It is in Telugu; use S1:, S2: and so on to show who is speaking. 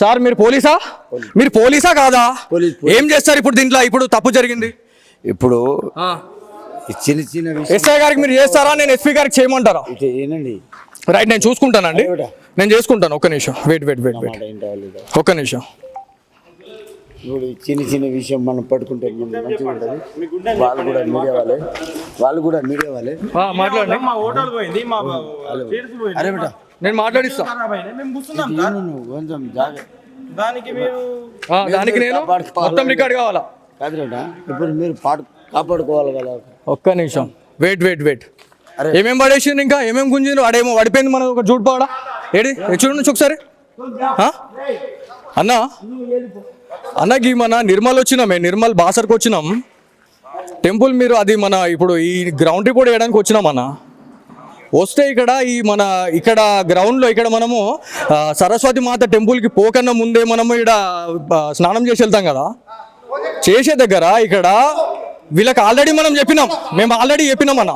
S1: సార్ మీరు పోలీసా? మీరు పోలీసా కాదా? ఏం చేస్తారు ఇప్పుడు దీంట్లో? ఇప్పుడు తప్పు జరిగింది.
S2: ఇప్పుడు ఈ చిన్న చిన్న
S1: ఎస్ఐ గారికి మీరు చేస్తారా? నేను ఎస్పీ గారికి చేయమంటారా?
S2: ఏనండి.
S1: రైట్ నేను చూసుకుంటానండి. నేను చేసుకుంటాను. ఒక్క నిమిషం. Wait wait wait wait. ఒక్క నిమిషం.
S2: ఇప్పుడు ఈ చిన్న చిన్న విషయం మనం పట్టుకుంటే మనం మంచిగా ఉంటుంది. వాళ్ళు కూడా మీడియా వాళ్ళే. వాళ్ళు కూడా మీడియా వాళ్ళే.
S1: మాట్లాడండి.
S3: మా హోటల్ పోయింది. మా చైర్స్ పోయింది.
S2: అరే బిడ్డ
S1: నేను మాట్లాడిస్తా.
S2: కొంచెం
S3: దానికి మీరు
S1: దానికి నేను మొత్తం రికార్డ్ కావాలా?
S2: ఇప్పుడు మీరు పాడు కాపాడుకోవాలి కదా
S1: ఒక్క నిమిషం. Wait wait wait. ఏమేం పడేసిండు ఇంకా? ఏమేం గుంజిండు వాడేమో పడిపోయింది మన ఒక జూట్ పాడా? ఏడి? ఏ చూడండి ఒకసారి? అన్న? అన్నకి మన నిర్మల్ వచ్చినామే నిర్మల్ బాసర్కి వచ్చినాం. టెంపుల్ మీరు అది మన ఇప్పుడు ఈ గ్రౌండ్ రిపోర్ట్ వేయడానికి వచ్చినాం అన్న. వస్తే ఇక్కడ ఈ మన ఇక్కడ గ్రౌండ్లో ఇక్కడ మనము సరస్వతి మాత టెంపుల్కి పోకన్నా ముందే మనము ఇక్కడ స్నానం చేసి వెళ్తాం కదా. చేసే దగ్గర ఇక్కడ వీళ్ళకి ఆల్రెడీ మనం చెప్పినాం. మేము ఆల్రెడీ చెప్పినాం అన్న.